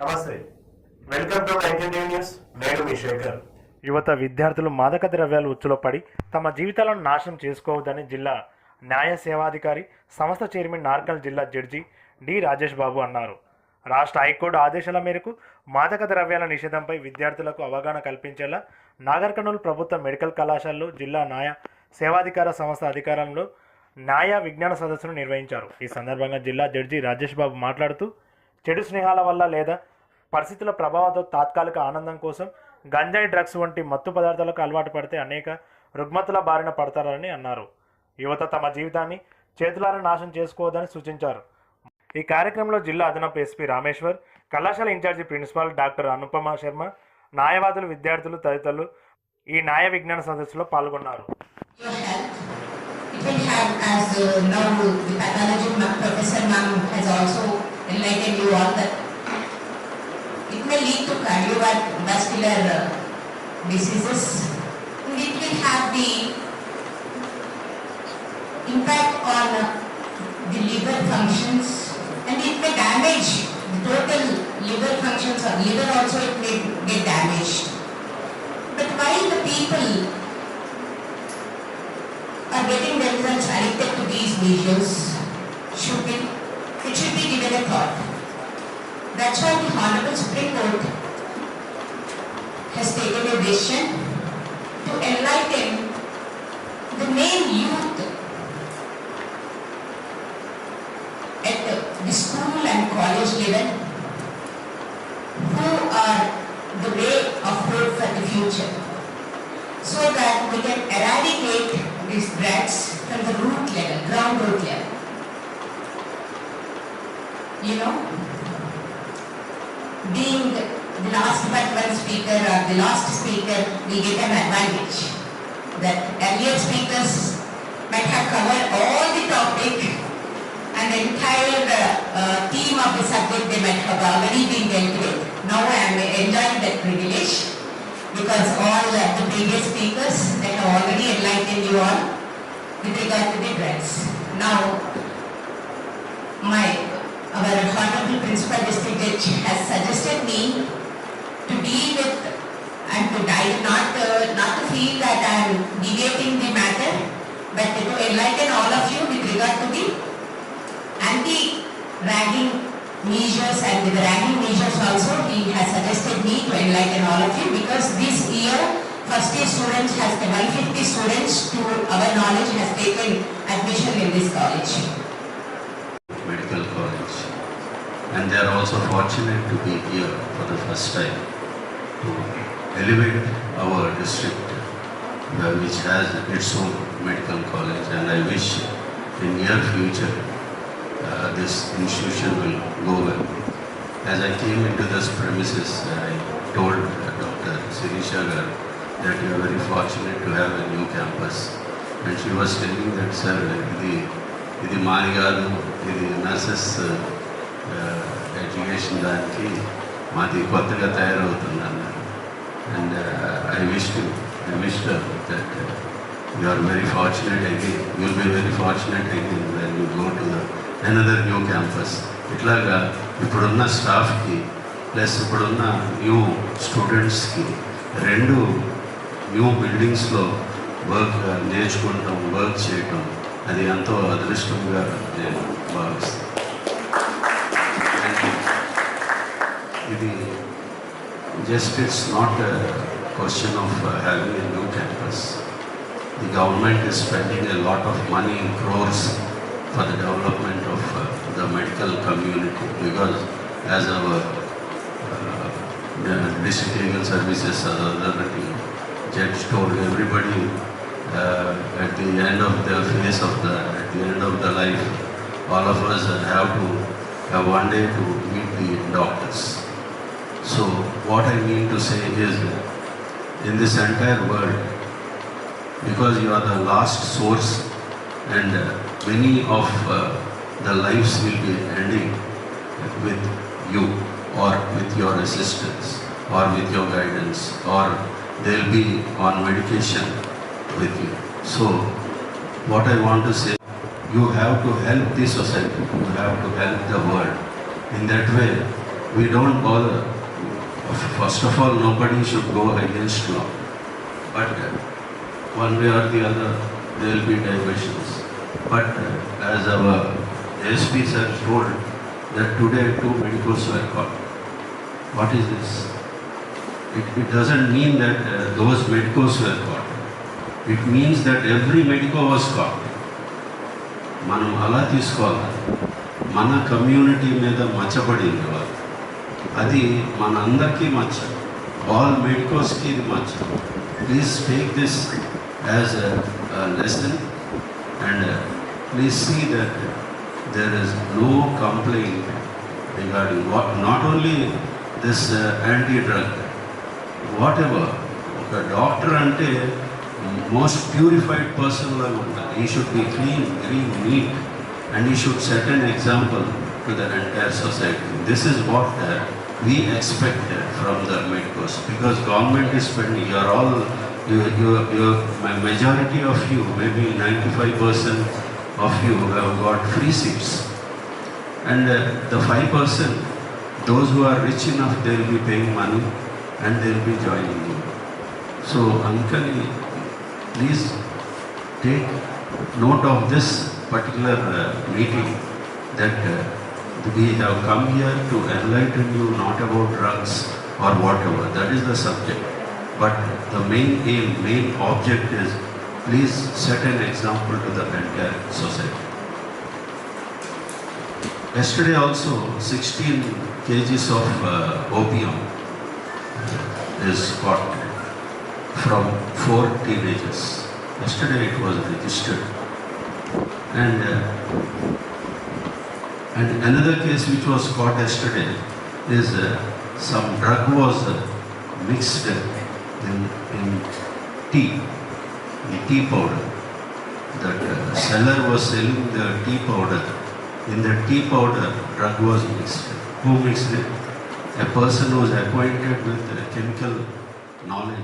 నమస్తే. Welcome to news నేను మీ శేఖర్. యువత విద్యార్థులు మాదక ద్రవ్యాలు ఉచ్చులో పడి తమ జీవితాలను నాశనం చేసుకోవద్దని జిల్లా న్యాయ సేవాధికారి సంస్థ చైర్మన్ నార్కల్ జిల్లా జడ్జి డి రాజేష్ బాబు అన్నారు. రాష్ట్ర హైకోర్టు ఆదేశాల మేరకు మాదక ద్రవ్యాల నిషేధంపై విద్యార్థులకు అవగాహన కల్పించేలా నాగర్ కర్నూలు ప్రభుత్వ మెడికల్ కళాశాలలో జిల్లా న్యాయ సేవాధికార సంస్థ అధికారంలో న్యాయ విజ్ఞాన సదస్సును నిర్వహించారు. ఈ సందర్భంగా జిల్లా జడ్జి రాజేష్ బాబు మాట్లాడుతూ చెడు స్నేహాల వల్ల లేదా పరిస్థితుల ప్రభావంతో తాత్కాలిక ఆనందం కోసం గంజాయి డ్రగ్స్ వంటి మత్తు పదార్థాలకు అలవాటు పడితే అనేక రుగ్మతుల బారిన పడతారని అన్నారు. యువత తమ జీవితాన్ని చేతులారా నాశనం చేసుకోవద్దని సూచించారు. ఈ కార్యక్రమంలో జిల్లా అదనపు ఎస్పీ రామేశ్వర్ కళాశాల in-charge principal doctor Anupama Sharma న్యాయవాదులు విద్యార్థులు తదితరులు ఈ న్యాయ విజ్ఞాన సదస్సులో పాల్గొన్నారు. As uh, now the pathology professor ma'am has also enlightened you all that. It may lead to cardiovascular diseases. And it will have the impact on the liver functions and it may damage the total liver functions or liver also it may get damaged. But while the people are getting themselves addicted to these measures should be, it should be given a thought. That's why the Honorable Supreme Court has taken a decision to enlighten the main youth at the, the school and college level who are the way of hope for the future so that we can eradicate these drugs from the root level, ground root level. You know, being the last but one speaker or the last speaker, we get an advantage. That earlier speakers might have covered all the topic and the entire uh, uh, theme of the subject they might have already been dealt with. Now I am enjoying that privilege because all uh, the previous speakers that have already enlightened you all with regard to the drugs. Now, my our honorable principal district judge has suggested me to deal with and to guide, not uh, not to feel that I am deviating the matter, but to enlighten all of you with regard to the anti-ragging measures and the ragging measures also he has suggested me to enlighten all of you because this year first year students has 150 students to our knowledge has taken admission in this college. Medical College and they are also fortunate to be here for the first time to elevate our district uh, which has its own medical college and I wish in near future uh, this institution will go well. As I came into this premises, uh, I told uh, Dr. Sirishagar that we are very fortunate to have a new campus. And she was telling that, sir, the, the Marigaru, the nurses uh, Uh, education దానికి మాది కొత్తగా తయారవుతుంది అన్నారు and I wish I wish that you are very fortunate అయితే you'll be very fortunate అయితే when you go to the another new campus ఇట్లాగా ఇప్పుడున్న స్టాఫ్కి ప్లస్ ఇప్పుడున్న న్యూ స్టూడెంట్స్కి రెండు న్యూ బిల్డింగ్స్లో వర్క్ నేర్చుకుంటాం వర్క్ చేయటం అది ఎంతో అదృష్టంగా నేను భావిస్తాను ఇది just it's not question of having a new campus the government is spending a lot of money in crores for the development of uh, the medical community because as our uh, the district legal services or other judge told everybody uh, at the end of the phase of the at the end of the life all of us have to have one day to meet the doctors so what i mean to say is in this entire world because you are the last source and uh, many of uh, the lives will be ending with you or with your assistance or with your guidance or they'll be on medication with you. So what I want to say, you have to help the society, you have to help the world. In that way, we don't bother First of all, nobody should go against law. But uh, one way or the other, there will be diversions. But uh, as our SP sir told, that today two medicals were caught. What is this? It, it doesn't mean that uh, those medicals were caught. It means that every medico was caught. మనం అలా తీసుకోవాలి మన community మీద మచ్చబడింది వాళ్ళు అది మన అందరికీ మచ్చ ఆల్ మెడికోస్కి ఇది మచ్చ please take this as lesson and please see that there is no complaint regarding what not only this anti drug whatever ఒక డాక్టర్ అంటే మోస్ట్ ప్యూరిఫైడ్ పర్సన్ లాగా ఉంటారు he should be clean very neat and he should set an example to the entire society. This is what uh, we expect from the MEDCOs because government is spending, you are all, you, you, you, majority of you, maybe 95% of you have got free seats. And uh, the 5%, those who are rich enough, they will be paying money and they will be joining you. So, Uncle, please take note of this particular uh, meeting that uh, we have come here to enlighten you not about drugs or whatever that is the subject but the main aim main object is please set an example to the entire society Yesterday also, 16 kgs of uh, opium is caught from four teenagers. Yesterday it was registered. And, uh, and another case which was caught yesterday is uh, some drug was uh, mixed in, in tea, in tea powder. That uh, seller was selling the tea powder in the tea powder, drug was mixed. Who mixed it? A person who is acquainted with uh, chemical knowledge